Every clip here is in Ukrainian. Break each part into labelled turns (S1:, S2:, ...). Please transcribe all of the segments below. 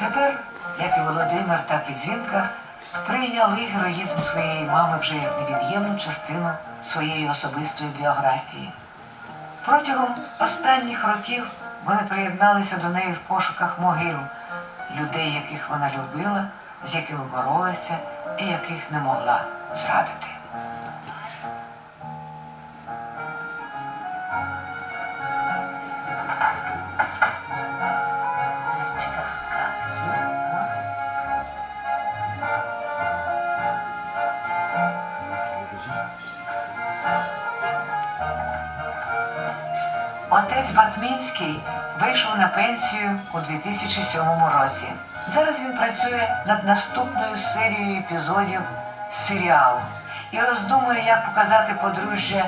S1: Тепер, як і Володимир, так і Дзвінка, прийняли героїзм своєї мами вже як невід'ємну частину своєї особистої біографії. Протягом останніх років вони приєдналися до неї в пошуках могил, людей, яких вона любила, з якими боролася і яких не могла зрадити. Отець Батмінський вийшов на пенсію у 2007 році. Зараз він працює над наступною серією епізодів серіалу і роздумує, як показати подружжя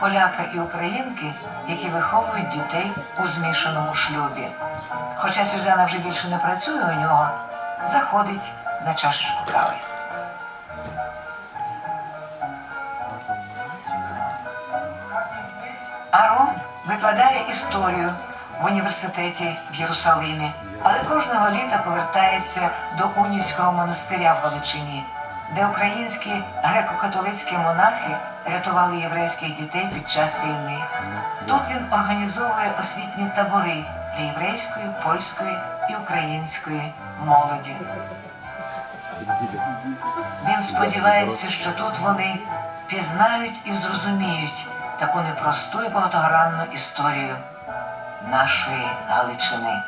S1: поляка і українки, які виховують дітей у змішаному шлюбі. Хоча Сюзанна вже більше не працює у нього, заходить на чашечку кави. Викладає історію в університеті в Єрусалимі, але кожного літа повертається до Унівського монастиря в Галичині, де українські греко-католицькі монахи рятували єврейських дітей під час війни. Тут він організовує освітні табори для єврейської, польської і української молоді. Він сподівається, що тут вони пізнають і зрозуміють таку непросту і багатогранну історію нашої Галичини.